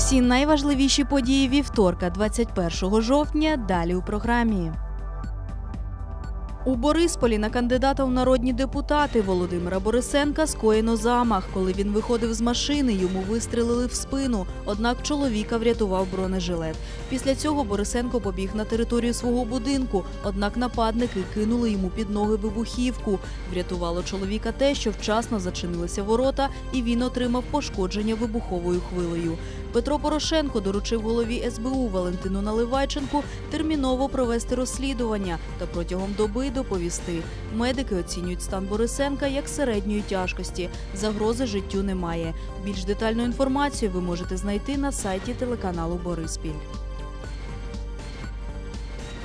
Усі найважливіші події вівторка, 21 жовтня. Далі у програмі. У Борисполі на кандидата у народні депутати Володимира Борисенка скоєно замах. Коли він виходив з машини, йому вистрелили в спину. Однак чоловіка врятував бронежилет. Після цього Борисенко побіг на територію свого будинку. Однак нападники кинули йому під ноги вибухівку. Врятувало чоловіка те, що вчасно зачинилися ворота, і він отримав пошкодження вибуховою хвилею. Петро Порошенко доручив голові СБУ Валентину Наливайченку терміново провести розслідування та протягом доби доповісти. Медики оцінюють стан Борисенка як середньої тяжкості. Загрози життю немає. Більш детальну інформацію ви можете знайти на сайті телеканалу Бориспіль.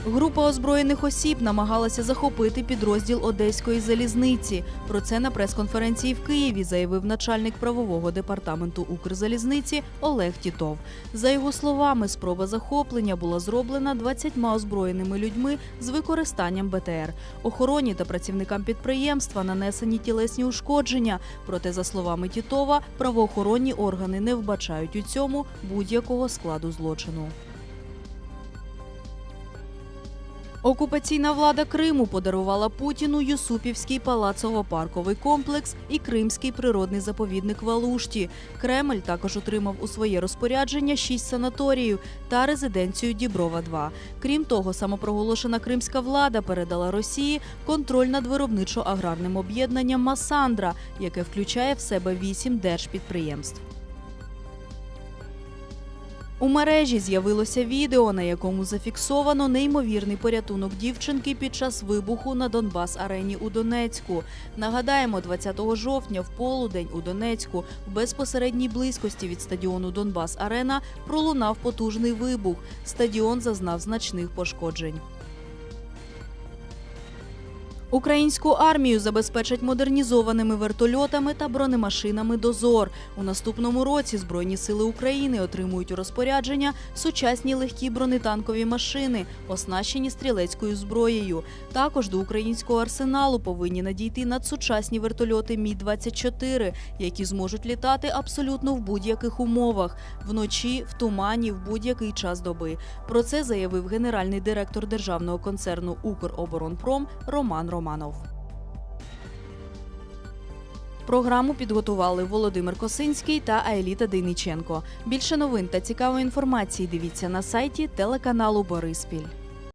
Група озброєних осіб намагалася захопити підрозділ Одеської залізниці. Про це на прес-конференції в Києві заявив начальник правового департаменту Укрзалізниці Олег Тітов. За його словами, спроба захоплення була зроблена 20 озброєними людьми з використанням БТР. Охороні та працівникам підприємства нанесені тілесні ушкодження. Проте, за словами Тітова, правоохоронні органи не вбачають у цьому будь-якого складу злочину. Окупаційна влада Криму подарувала Путіну Юсупівський палацово-парковий комплекс і Кримський природний заповідник Валушті. Кремль також отримав у своє розпорядження шість санаторіїв та резиденцію Діброва 2 Крім того, самопроголошена кримська влада передала Росії контроль над виробничо-аграрним об'єднанням Масандра, яке включає в себе вісім держпідприємств. У мережі з'явилося відео, на якому зафіксовано неймовірний порятунок дівчинки під час вибуху на Донбас арені у Донецьку. Нагадаємо, 20 жовтня в полудень у Донецьку в безпосередній близькості від стадіону Донбас Арена пролунав потужний вибух. Стадіон зазнав значних пошкоджень. Українську армію забезпечать модернізованими вертольотами та бронемашинами Дозор. У наступному році Збройні сили України отримують у розпорядження сучасні легкі бронетанкові машини, оснащені стрілецькою зброєю. Також до українського арсеналу повинні надійти надсучасні вертольоти Мі 24 які зможуть літати абсолютно в будь-яких умовах вночі, в тумані, в будь-який час доби. Про це заявив генеральний директор державного концерну Укроборонпром Роман Романов. Програму підготували Володимир Косинський та Аеліта Дейниченко. Більше новин та цікавої інформації дивіться на сайті телеканалу Бориспіль.